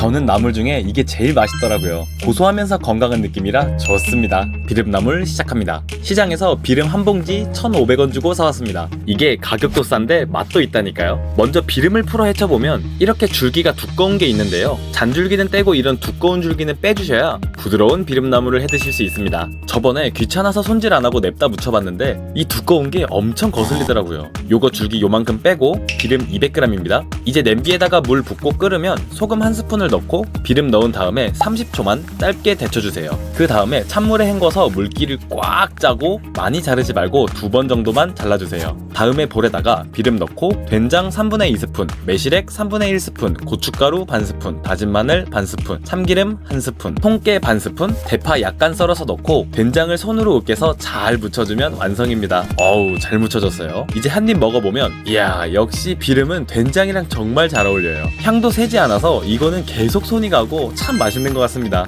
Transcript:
저는 나물 중에 이게 제일 맛있더라고요. 고소하면서 건강한 느낌이라 좋습니다. 비름나물 시작합니다. 시장에서 비름 한 봉지 1,500원 주고 사왔습니다. 이게 가격도 싼데 맛도 있다니까요. 먼저 비름을 풀어 헤쳐보면 이렇게 줄기가 두꺼운 게 있는데요. 잔줄기는 떼고 이런 두꺼운 줄기는 빼주셔야 부드러운 비름나물을 해드실 수 있습니다. 저번에 귀찮아서 손질 안 하고 냅다 묻혀봤는데 이 두꺼운 게 엄청 거슬리더라고요. 요거 줄기 요만큼 빼고 비름 200g입니다. 이제 냄비에다가 물 붓고 끓으면 소금 한 스푼을 넣고 비름 넣은 다음에 30초만 짧게 데쳐주세요. 그 다음에 찬물에 헹궈서 물기를 꽉 짜고 많이 자르지 말고 두 번 정도만 잘라주세요. 다음에 볼에다가 비름 넣고 된장 3분의 2스푼, 매실액 3분의 1스푼, 고춧가루 반 스푼, 다진 마늘 반 스푼, 참기름 한 스푼, 통깨 반 스푼, 대파 약간 썰어서 넣고 된장을 손으로 으깨서 잘 묻혀주면 완성입니다. 어우 잘 묻혀졌어요. 이제 한 입 먹어보면 이야 역시 비름은 된장이랑 정말 잘 어울려요. 향도 세지 않아서 이거는 계속 손이 가고 참 맛있는 것 같습니다.